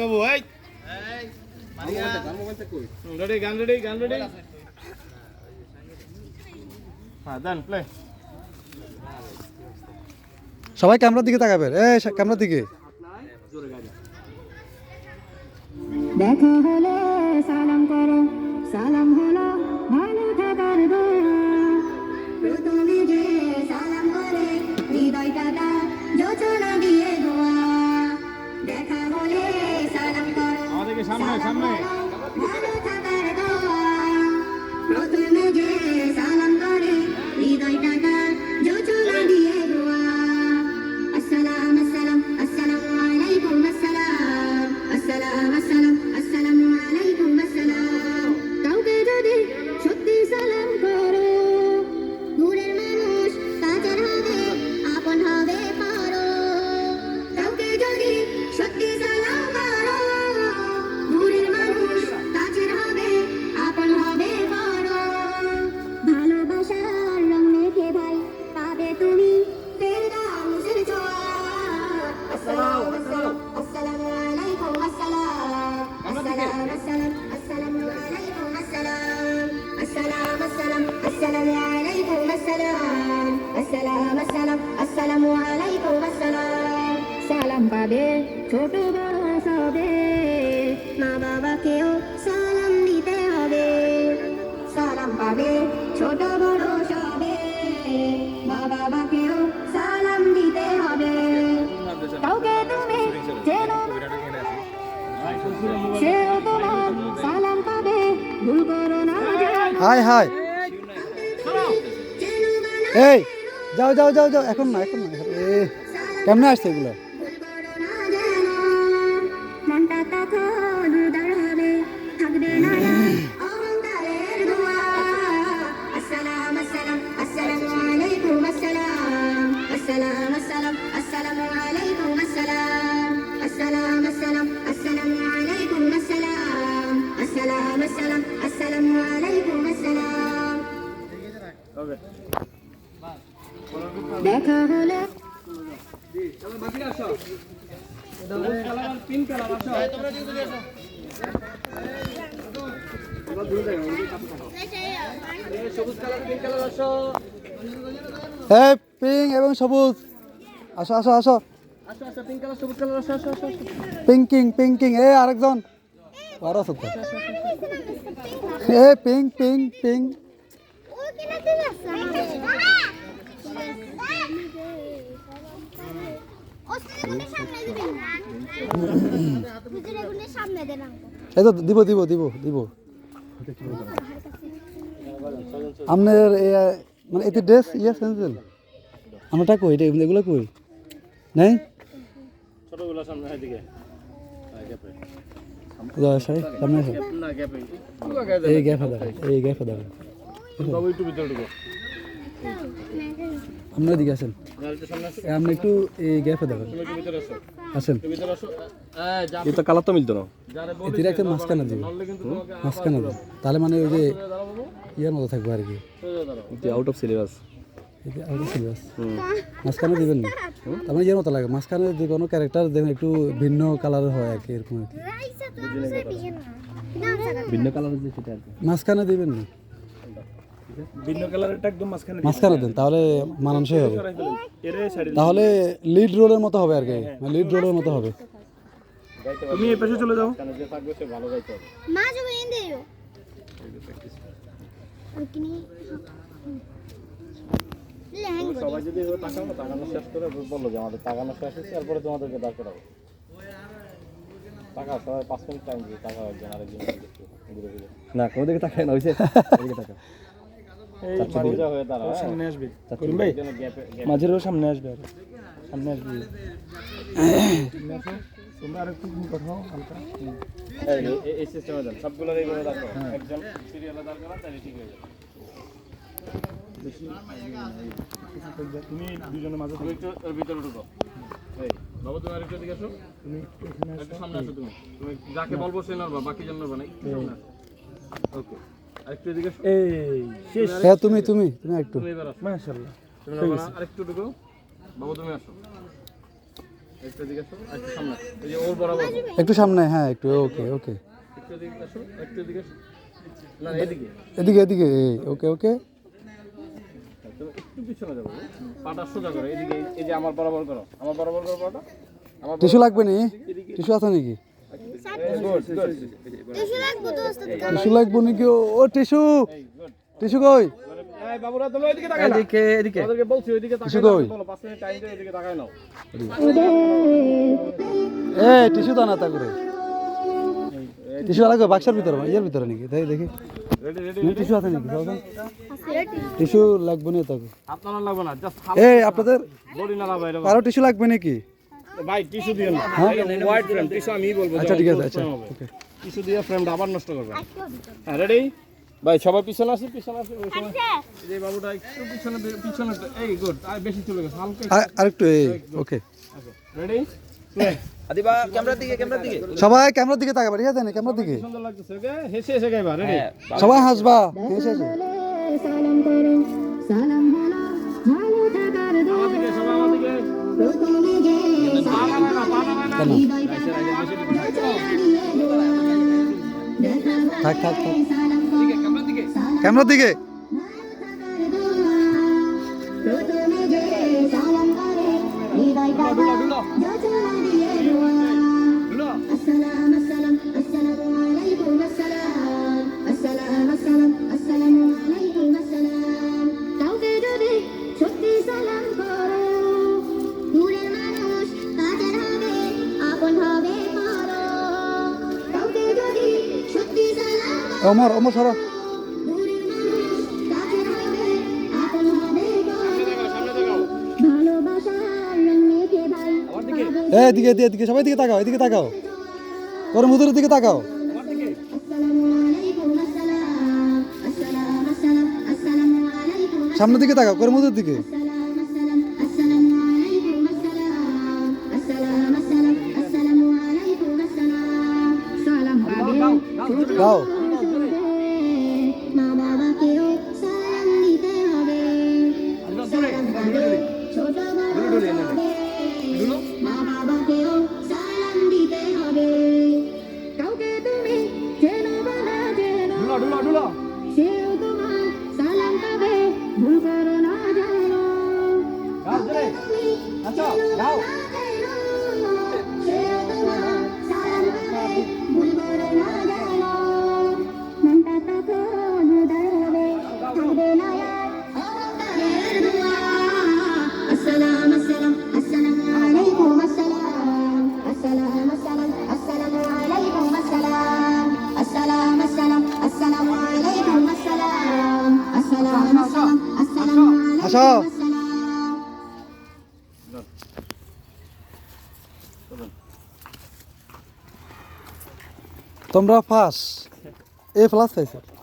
বাবু এই। রেডি গান রেডি গান রেডি। হ্যাঁ প্লে সবাই ক্যামেরার দিকে তাকাবে এ ক্যামেরার দিকে। দেখা হলে সালাম করো সালাম হলো ভালো থাকার দোয়া। সামনে সামনে সালাম পাবে ছোট বড় সবে। মা বাবাকেও সালাম দিতে হবে। সালাম পাবে ছোট বড় সবে। মা বাবাকেও সালাম দিতে হবে। কাউকে তুমি চেনো সেও তোমার সালাম পাবে। ভুল করো না হাই হাই। এই যাও যাও যাও যাও এখন না এখন না এ কেমনে আসছে এগুলো? তখন দেখা হলে। এই পিঙ্ক এবং সবুজ। আসো আসো আসো। পিঙ্কিং পিঙ্কিং এ আরেকজন। আরও আছে তো এ পিঙ্ক পিঙ্ক পিঙ্ক সামনে দেন এই তো দিব দিব দিব দিব। আপনার মানে এতে ড্রেস ইয়ে সেন্সেল আমারটা কই? এটা এগুলো কই? নাই? ছোটগুলো সামনে এদিকে। সামনে আসো। না গ্যাপে এই গ্যাপে এই গ্যাপে আপনার দিকে আসেন। আপনি একটু এই গ্যাপে আসো। আসেন। এটা কালার তো মিলতো না। এটির একটা মাঝখানে দিব। মাঝখানে দিব। তাহলে মানে ওই যে ইয়ের মতো থাকবে আর কি। Out of syllabus of syllabus মাঝখানে দিবেন না। তার মানে ইয়ের মতো লাগে। মাঝখানে যে কোনো ক্যারেক্টার দেখবেন একটু ভিন্ন কালারের হয় আর কি এরকম আর কি। ভিন্ন কালারের যে সেটা মাঝখানে দিবেন না। ভিন্ন কালারেরটা একদম মাঝখানে মাঝখানে দেন তাহলে মানানসই হবে। তাহলে লিড রোলের মতো হবে আর কি। লিড রোলের মতো হবে। তুমি এই পাশে চলে যাও। মা যাব এনে দিও সবাই যদি তাকানো তাকানো শেষ করে বলল যে আমাদের তাকানো শেষ হয়েছে তারপরে তোমাদেরকে দাঁড় করাবো। টাকা সবাই পাঁচ মিনিট টাইম দিয়ে টাকা একজন আরেকজন ঘুরে ঘুরে না কোনো দিকে তাকায় না হয়েছে এদিকে তাকা হয়ে সামনে আসবে। মাঝেরও সামনে আসবে সামনে আসবে। তোমরা হালকা। এই সিস্টেমে এইভাবে একজন সিরিয়ালে দাঁড় করা তাহলে ঠিক হয়ে যাবে। তুমি দুজনের মাঝে তুমি একটু ওর ভিতরে ঢুকো। এই তুমি আরেকটু দিকে আসো। তুমি একটু সামনে আসো তুমি। তুমি যাকে বলব সে নড়বা বাকি জন নড়বা না একটু সামনে ওকে আরেকটু এদিকে আসো। এই শেষ। হ্যাঁ তুমি তুমি তুমি একটু। তুমি এবার আসো। মাশাআল্লাহ। তুমি আরেকটু ঢুকো। বাবু তুমি আসো। একটু সামনে হ্যাঁ একটু ওকে ওকে এদিকে এদিকে ওকে ওকে টিস্যু লাগবে নি? টিস্যু আছে নাকি? টিস্যু লাগবো নাকি? ও ও টিস্যু টিস্যু কই? এই বাবুরা তুমি ওইদিকে তাকাও এদিকে এদিকে। বলছি ওইদিকে তাকাও কিছু কই? বলো 5 মিনিট টাইম দিয়ে এদিকে তাকায় নাও। এ টিস্যু দাও তা করে। টিস্যু লাগবে বাক্সের ভিতরে ইয়ের ভিতরে নাকি? তাই দেখি। রেডি রেডি টিস্যু আছে নাকি? টিস্যু লাগবে না তাকে। আপনার লাগবে না জাস্ট এই আপনাদের? বডি না কারও টিস্যু লাগবে নাকি? ভাই টিস্যু না। হোয়াইট ফ্রেম টিস্যু আমি বলব আচ্ছা ঠিক আছে আচ্ছা ওকে। টিস্যু দিয়ে ফ্রেমটা আবার নষ্ট করবে। হ্যাঁ রেডি ভাই সবাই পিছনে আসি পিছনে আসি ওই সময় এই যে বাবুটা একটু পিছনে পিছনে এই গুড আর বেশি চলে গেছে হালকা আর- আরেকটু এই ওকে রেডি আদিবা ক্যামেরার দিকে ক্যামেরার দিকে। সবাই ক্যামেরার দিকে তাকাবে ঠিক আছে না ক্যামেরার দিকে। সুন্দর লাগতেছে ওকে হেসে হেসে গাইবা রেডি সবাই হাসবা হেসে হেসে। সালাম করো সালাম হলো ভালো থাকার দোয়া। আমার সবাই আমার দিকে। প্রথমে যে পা নামায় না পা নামায় না হৃদয়টা দেখা থাক ক্যামেরার দিকে? প্রথমে যে সালাম এদিকে এদিকে এদিকে সবাই দিকে তাকাও এদিকে তাকাও। পরে মুদুরের দিকে তাকাও। সামনের দিকে তাকাও করে মুদুর দিকে। দাও। চেনো ঢুলো ঢুলো সেও তোমার সালাম পাবে ভুল করো না জানো কাউকে তুমি চেনো বা না চেনো সেও তোমার সালাম পাবে ভুল করো না জানো মনটা তখন তোমরা ফার্স্ট এ প্লাস পাইছো